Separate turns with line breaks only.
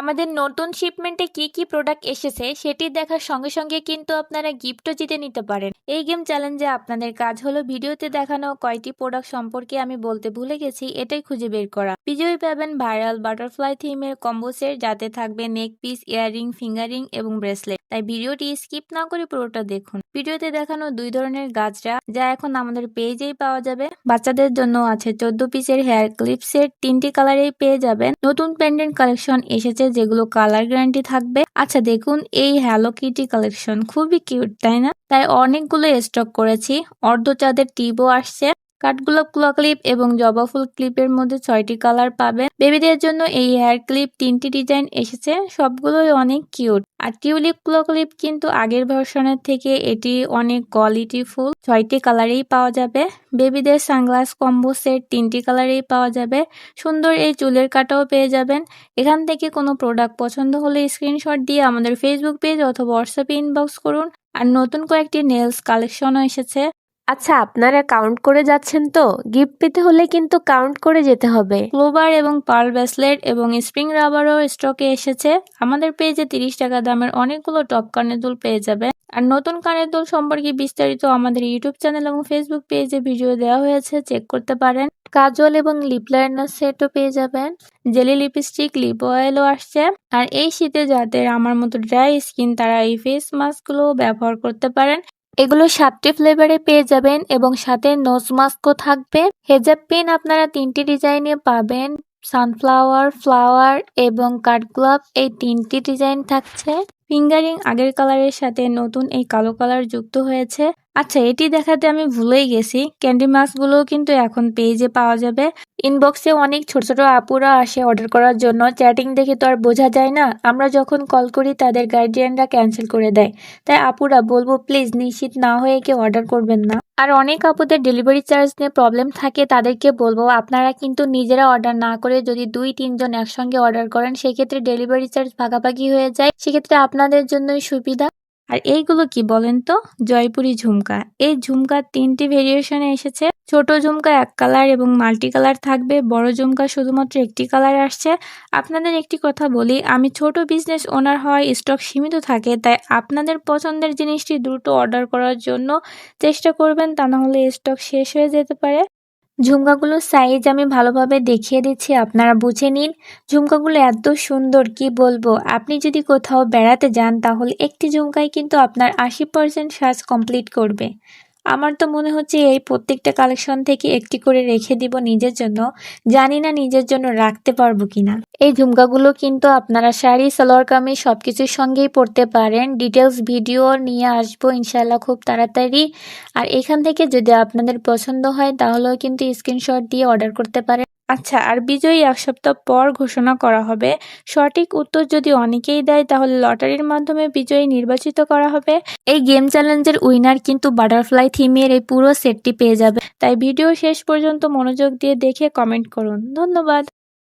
আমাদের নতুন শিপমেন্টে কি কি প্রোডাক্ট এসেছে সেটি দেখার সঙ্গে সঙ্গে কিন্তু আপনারা গিফটও জিতে নিতে পারেন। এই গেম চ্যালেঞ্জে আপনাদের কাজ হলো ভিডিওতে দেখানো কয়টি প্রোডাক্ট সম্পর্কে আমি বলতে ভুলে গেছি, এটাই খুঁজে বের করা। বিজয়ী পাবেন ভাইরাল বাটারফ্লাই থিমের কম্বো সেট যাতে থাকবে neck piece earring finger ring এবং ব্রেসলেট তাই ভিডিওটি স্কিপ না করে পুরোটা দেখুন। ভিডিওতে দেখানো দুই ধরনের গাছরা, যা এখন আমাদের পেজেই পাওয়া যাবে। বাচ্চাদের জন্য আছে চোদ্দ পিসের হেয়ার ক্লিপ তিনটি কালারেই পেয়ে যাবেন। নতুন পেন্ডেন্ট কালেকশন এসেছে যেগুলো কালার গ্যারান্টি থাকবে। আচ্ছা দেখুন, এই হ্যালো কিটি কালেকশন খুবই কিউট তাই না? তাই অনেকগুলো স্টক করেছি। অর্ধ চাঁদের টিপও আসছে। কাঠগোলাপ ক্লো ক্লিপ এবং জবা ফুল ক্লিপের মধ্যে ছয়টি কালার পাবেন। বেবিদের জন্য এই হেয়ার ক্লিপ তিনটি ডিজাইন এসেছে। সবগুলোই অনেক কিউট। আর টিউলিপ ক্লো ক্লিপ কিন্তু আগের ভার্সনের থেকে এটি অনেক কোয়ালিটি ফুল। ছয়টি কালারেই পাওয়া যাবে। বেবিদের সানগ্লাস কম্বো সেট তিনটি কালারেই পাওয়া যাবে। সুন্দর এই চুলের কাটাও পেয়ে যাবেন। এখান থেকে কোনো প্রোডাক্ট পছন্দ হলে স্ক্রিনশট দিয়ে আমাদের ফেসবুক পেজ অথবা হোয়াটসঅ্যাপে ইনবক্স করুন। আর নতুন কয়েকটি নেলস কালেকশনও এসেছে।
আচ্ছা আপনারা কাউন্ট করে যাচ্ছেন তো? গিফট পেতে হলে কিন্তু কাউন্ট করে যেতে হবে।
ক্লোবার এবং পার্ল ব্রেসলেট এবং স্প্রিং রাবারও স্টকে এসেছে। আমাদের পেজে তিরিশ টাকা দামের অনেকগুলো টপ কানের দুল পেয়ে যাবে আর নতুন কানের দুল সম্পর্কে বিস্তারিত আমাদের ইউটিউব চ্যানেল এবং ফেসবুক পেজে ভিডিও দেওয়া হয়েছে চেক করতে পারেন। কাজল এবং লিপ লাইনার সেটও পেয়ে যাবেন। জেলি লিপস্টিক লিপ অয়েলও আসছে। আর এই শীতে যাদের আমার মতো ড্রাই স্কিন তারা এই ফেস মাস্কগুলো ব্যবহার করতে পারেন। এগুলো সাতটি ফ্লেভারে পেয়ে যাবেন এবং সাথে নোজ মাস্কও থাকবে। হেজাব পেন আপনারা তিনটি ডিজাইনে পাবেন। সানফ্লাওয়ার ফ্লাওয়ার এবং কাঠগ্লাভ এই তিনটি ডিজাইন থাকছে। ফিঙ্গারিং আগের কালারের সাথে নতুন এই কালো কালার যুক্ত হয়েছে। আচ্ছা এটি দেখাতে আমি ভুলেই গেছি। ক্যান্ডি মাস্কগুলোও কিন্তু এখন পেজে পাওয়া যাবে। ইনবক্সে অনেক ছোট ছোট আপুরা আসে অর্ডার করার জন্য। চ্যাটিং দেখে তো আর বোঝা যায় না। আমরা যখন কল করি, তাদের গার্ডিয়ানরা ক্যান্সেল করে দেয়। তাই আপুরা বলব, প্লিজ নিশ্চিত না হয়ে কেউ অর্ডার করবেন না। আর অনেক আপুদের ডেলিভারি চার্জ নিয়ে প্রবলেম থাকে, তাদেরকে বলব, আপনারা কিন্তু নিজেরা অর্ডার না করে যদি দুই, তিনজন একসঙ্গে অর্ডার করেন, সেক্ষেত্রে ডেলিভারি চার্জ ভাগাভাগি হয়ে যায়। সেক্ষেত্রে আপনাদের জন্যই সুবিধা। আর এইগুলো কি বলেন তো? জয়পুরি ঝুমকা। এই ঝুমকা তিনটি ভেরিয়েশনে এসেছে। ছোট ঝুমকা এক কালার এবং মাল্টি কালার থাকবে, বড় ঝুমকা শুধুমাত্র একটি কালার আসছে। আপনাদের একটি কথা বলি, আমি ছোট বিজনেস ওনার হওয়ায় স্টক সীমিত থাকে, তাই আপনাদের পছন্দের জিনিসটি দ্রুত অর্ডার করার জন্য চেষ্টা করবেন, তা না হলে স্টক শেষ হয়ে যেতে পারে। ঝুমকাগুলোর সাইজ আমি ভালোভাবে দেখিয়ে দিচ্ছি, আপনারা বুঝে নিন। ঝুমকাগুলো এত সুন্দর, কি বলব? আপনি যদি কোথাও বেড়াতে যান, তাহলে একটি ঝুমকাই কিন্তু আপনার আশি পার্সেন্ট সাজ কমপ্লিট করবে। আমার তো মনে হচ্ছে এই প্রত্যেকটা কালেকশন থেকে একটি করে রেখে দিব নিজের জন্য। জানি না নিজের জন্য রাখতে পারব কিনা। এই ঝুমকাগুলো কিন্তু আপনারা শাড়ি, সালোয়ার কামিজ সবকিছুর সঙ্গেই পড়তে পারেন। ডিটেলস ভিডিও নিয়ে আসব ইনশাল্লাহ খুব তাড়াতাড়ি। আর এখান থেকে যদি আপনাদের পছন্দ হয় তাহলেও কিন্তু স্ক্রিনশট দিয়ে অর্ডার করতে পারেন। আচ্ছা আর বিজয়ী এক সপ্তাহ পর ঘোষণা করা হবে। সঠিক উত্তর যদি অনেকেই দেয়, তাহলে লটারির মাধ্যমে বিজয়ী নির্বাচিত করা হবে। এই গেম চ্যালেঞ্জের উইনার কিন্তু বাটারফ্লাই থিমের এই পুরো সেটটি পেয়ে যাবে। তাই ভিডিও শেষ পর্যন্ত মনোযোগ দিয়ে দেখে কমেন্ট করুন। ধন্যবাদ।